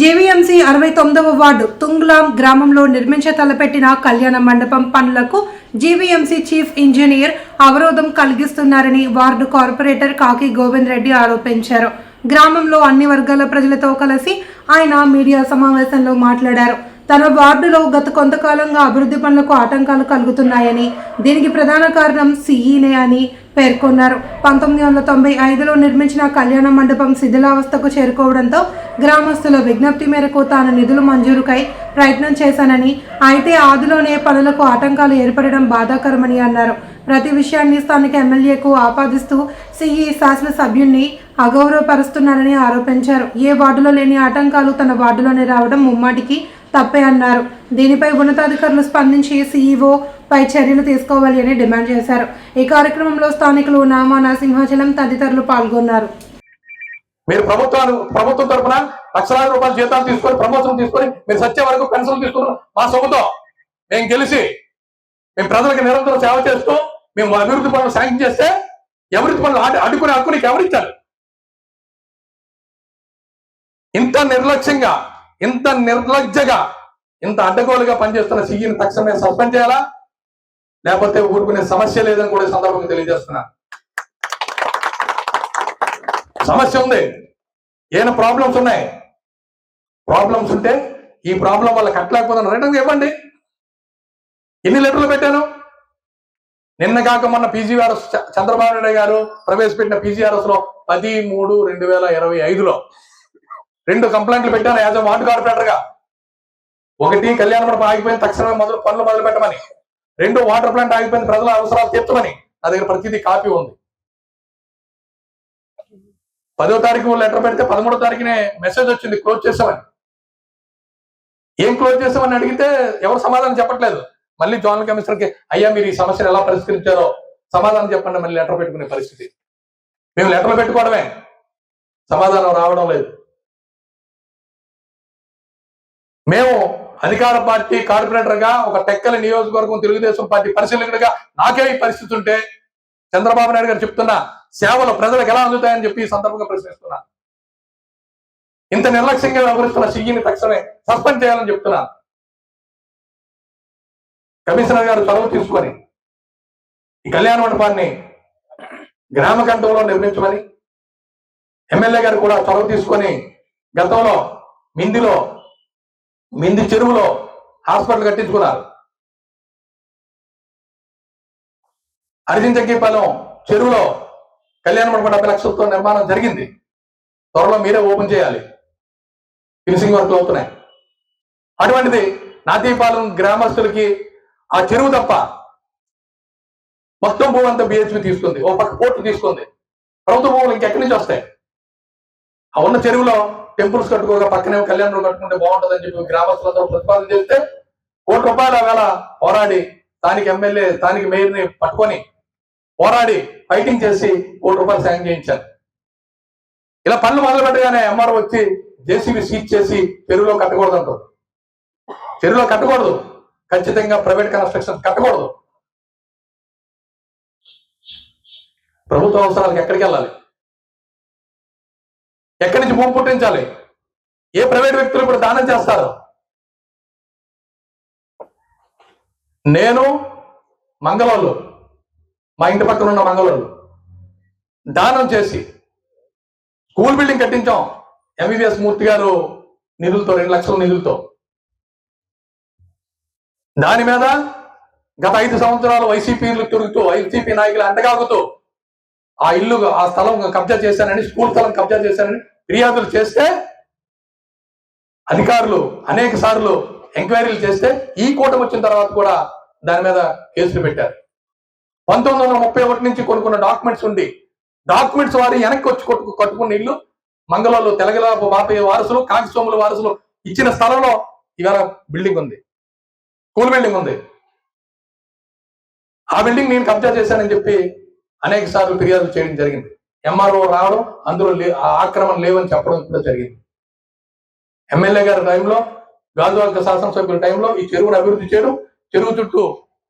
GVMC అరవై తొమ్మిదవ ward తుంగ్లాం గ్రామంలో నిర్మించ తలపెట్టిన కళ్యాణ మండపం పనులకు జీవీఎంసీ చీఫ్ ఇంజనీర్ అవరోధం కలిగిస్తున్నారని వార్డు కార్పొరేటర్ కాకి గోవింద్ రెడ్డి ఆరోపించారు. గ్రామంలో అన్ని వర్గాల ప్రజలతో కలిసి ఆయన మీడియా సమావేశంలో మాట్లాడారు. తన వార్డులో గత కొంతకాలంగా అభివృద్ధి పనులకు ఆటంకాలు కలుగుతున్నాయని దీనికి ప్రధాన కారణం సీఈనే అని పేర్కొన్నారు. పంతొమ్మిది వందల తొంభై ఐదులో నిర్మించిన కళ్యాణ మండపం శిథిలావస్థకు చేరుకోవడంతో గ్రామస్తుల విజ్ఞప్తి మేరకు తాను నిధులు మంజూరుకై ప్రయత్నం చేశానని అయితే ఆదిలోనే పనులకు ఆటంకాలు ఏర్పడడం బాధాకరమని అన్నారు. ప్రతి విషయాన్ని స్థానిక ఎమ్మెల్యేకు ఆపాదిస్తూ సిఈ శాసనసభ్యుణ్ణి అగౌరవపరుస్తున్నారని ఆరోపించారు. ఏ వార్డులో లేని ఆటంకాలు తన వార్డులోనే రావడం ముమ్మాటికి తప్పే అన్నారు. దీనిపై ఉన్నతాధికారులు స్పందించి సీఈఓ పై చర్యలు తీసుకోవాలి అని డిమాండ్ చేశారు. ఈ కార్యక్రమంలో స్థానికులు నామాన సింహాచలం తదితరులు పాల్గొన్నారు. మీరు ప్రభుత్వాలు ప్రభుత్వం తరఫున లక్షలాది రూపాయల జీతాలు తీసుకొని ప్రమోషన్ తీసుకొని మీరు సత్య వరకు పెన్షన్ తీసుకున్నారు. మా సొమ్ముతో మేము గెలిచి మేము ప్రజలకు నిరంతరం సేవ చేస్తూ మేము అభివృద్ధి పనులు శాంక్షన్ చేస్తే అభివృద్ధి పనులు అడ్డు- అడ్డుకునే ఎవరిచ్చారు ఇంత నిర్లక్ష్యంగా ఇంత నిర్లజ్జగా ఇంత అడ్డగోలుగా పనిచేస్తున్న సీఈని తక్షణమే సస్పెండ్ చేయాలా? లేకపోతే ఊరుకునే సమస్య లేదని కూడా సందర్భంగా తెలియజేస్తున్నా. సమస్య ఉంది. ఏమైనా ప్రాబ్లమ్స్ ఉన్నాయి? ప్రాబ్లమ్స్ ఉంటే ఈ ప్రాబ్లం వల్ల కట్టలేకపోతున్నా రిటర్న్ ఇవ్వండి. ఎన్ని లెటర్లు పెట్టాను? నిన్న కాక మొన్న పీజీఆర్ఎస్ చంద్రబాబు నాయుడు గారు ప్రవేశపెట్టిన పీజీఆర్ఎస్లో పది మూడు రెండు వేల ఇరవై ఐదులో రెండు కంప్లైంట్లు పెట్టాను యాజ్ అ వార్డు కార్పొరేటర్గా ఒకటి కళ్యాణ మండపం ఆగిపోయిన తక్షణమే మొదలు పనులు మొదలు పెట్టమని రెండు వాటర్ ప్లాంట్ ఆగిపోయిన ప్రజల అవసరాలు తీర్చమని నా దగ్గర ప్రతిదీ కాపీ ఉంది. పదో తారీఖు లెటర్ పెడితే పదమూడో తారీఖునే మెసేజ్ వచ్చింది క్లోజ్ చేసామని. ఏం క్లోజ్ చేసామని అడిగితే ఎవరు సమాధానం చెప్పట్లేదు. మళ్ళీ జోనల్ కమిషనర్కి అయ్యా మీరు ఈ సమస్యను ఎలా పరిష్కరించారో సమాధానం చెప్పండి మళ్ళీ లెటర్ పెట్టుకునే పరిస్థితి. మేము లెటర్లు పెట్టుకోవడమే. సమాధానం రావడం లేదు. మేము అధికార పార్టీ కార్పొరేటర్గా ఒక టెక్కల నియోజకవర్గం తెలుగుదేశం పార్టీ పరిశీలకుడిగా నాకే ఈ పరిస్థితి ఉంటే చంద్రబాబు నాయుడు గారు చెప్తున్నా సేవలు ప్రజలకు ఎలా అందుతాయని చెప్పి ఈ సందర్భంగా ప్రశ్నిస్తున్నా. ఇంత నిర్లక్ష్యంగా వ్యవహరిస్తున్న సీఈని తక్షణమే సస్పెండ్ చేయాలని చెప్తున్నా. కమిషనర్ గారు చొరవ తీసుకొని ఈ కళ్యాణ మండపాన్ని గ్రామ కంఠంలో నిర్మించమని ఎమ్మెల్యే గారు కూడా చొరవ తీసుకొని గతంలో మిందిలో మింది చెరువులో హాస్పిటల్ కట్టించుకున్నారు. అరిజించక్కిపాలెం చెరువులో కళ్యాణ మండపం డెబ్బై లక్షలతో నిర్మాణం జరిగింది. త్వరలో మీరే ఓపెన్ చేయాలి. ఫినిషింగ్ వర్క్లు అవుతున్నాయి. అటువంటిది నాతీపాలెం గ్రామస్తులకి ఆ చెరువు తప్ప మొత్తం భూమి అంతా బిహెచ్పి తీసుకుంది. ఓ పక్క పోర్టు తీసుకుంది. ప్రభుత్వ భూములు ఇంకెక్కడి నుంచి వస్తాయి? ఆ ఉన్న చెరువులో టెంపుల్స్ కట్టుకోగా పక్కనే కళ్యాణం కట్టుకుంటే బాగుంటుందని చెప్పి గ్రామస్తులందరూ ప్రతిపాదన చేస్తే కోటి రూపాయల వేళ పోరాడి స్థానిక ఎమ్మెల్యే స్థానిక మేయర్ని పట్టుకొని పోరాడి ఫైటింగ్ చేసి కోటి రూపాయలు సాయం చేయించారు. ఇలా పనులు మొదలు పెట్టగానే ఎంఆర్ఓ వచ్చి జేసీబీ సీజ్ చేసి చెరువులో కట్టకూడదు అంటారు. చెరువులో కట్టకూడదు. ఖచ్చితంగా ప్రైవేట్ కన్స్ట్రక్షన్ కట్టకూడదు. ప్రభుత్వ అవసరాలకు ఎక్కడికి వెళ్ళాలి? నుంచి భూమి పుట్టించాలి. ఏ ప్రైవేట్ వ్యక్తులు ఇప్పుడు దానం చేస్తారు? నేను మంగళవాళ్ళు. మా ఇంటి పక్కన ఉన్న మంగళవాళ్ళు. దానం చేసి స్కూల్ బిల్డింగ్ కట్టించాం. ఎంబీబీఎస్ మూర్తి గారు నిధులతో రెండు లక్షల నిధులతో. దాని మీద గత ఐదు సంవత్సరాలు వైసీపీలు తిరుగుతూ వైసీపీ నాయకులు అండగాగుతూ ఆ ఇల్లు ఆ స్థలం కబ్జా చేశానని స్కూల్ స్థలం కబ్జా చేశానని ఫిర్యాదులు చేస్తే అధికారులు అనేక సార్లు ఎంక్వైరీలు చేస్తే ఈ కూటమి వచ్చిన తర్వాత కూడా దాని మీద కేసులు పెట్టారు. పంతొమ్మిది వందల ముప్పై ఒకటి నుంచి కొనుక్కున్న డాక్యుమెంట్స్ ఉండి డాక్యుమెంట్స్ వారి వెనక్కి వచ్చి కొట్టు కట్టుకున్న ఇల్లు మంగళవాళ్ళు తెలగలాపు బాపయ్య వారసులు కాకిస్వాముల వారసులు ఇచ్చిన స్థలంలో ఇవాళ బిల్డింగ్ ఉంది. స్కూల్ బిల్డింగ్ ఉంది. ఆ బిల్డింగ్ నేను కబ్జా చేశానని చెప్పి అనేక సార్లు ఫిర్యాదులు చేయడం జరిగింది. ఎంఆర్ఓ రావడం అందులో లే- ఆ ఆక్రమణ లేవని చెప్పడం కూడా జరిగింది. ఎమ్మెల్యే గారి టైంలో గాజువాక శాసనసభ్యుల టైంలో ఈ చెరువును అభివృద్ధి చేయడం చెరువు చుట్టూ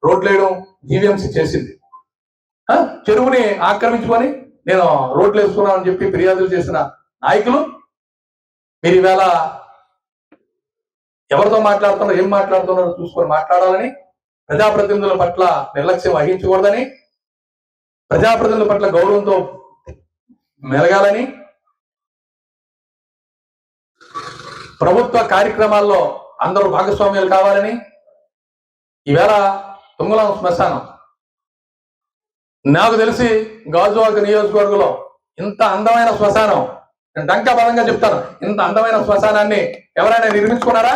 రోడ్లు వేయడం జీవీఎంసీ చేసింది. ఆ, చెరువుని ఆక్రమించుకొని నేను రోడ్లు వేసుకున్నానని చెప్పి ఫిర్యాదులు చేసిన నాయకులు మీరు ఈవేళ ఎవరితో మాట్లాడుతున్నారో ఏం మాట్లాడుతున్నారో చూసుకొని మాట్లాడాలని ప్రజాప్రతినిధుల పట్ల నిర్లక్ష్యం వహించకూడదని ప్రజాప్రతినిధుల పట్ల గౌరవంతో మెలగాలని ప్రభుత్వ కార్యక్రమాల్లో అందరూ భాగస్వామ్యాలు కావాలని ఈవేళ తుంగలం శ్మశానం. నాకు తెలిసి గాజువాక నియోజకవర్గంలో ఇంత అందమైన శ్మశానం నేను డంకా బలంగా చెప్తాను ఇంత అందమైన శ్మశానాన్ని ఎవరైనా నిర్మించుకున్నారా?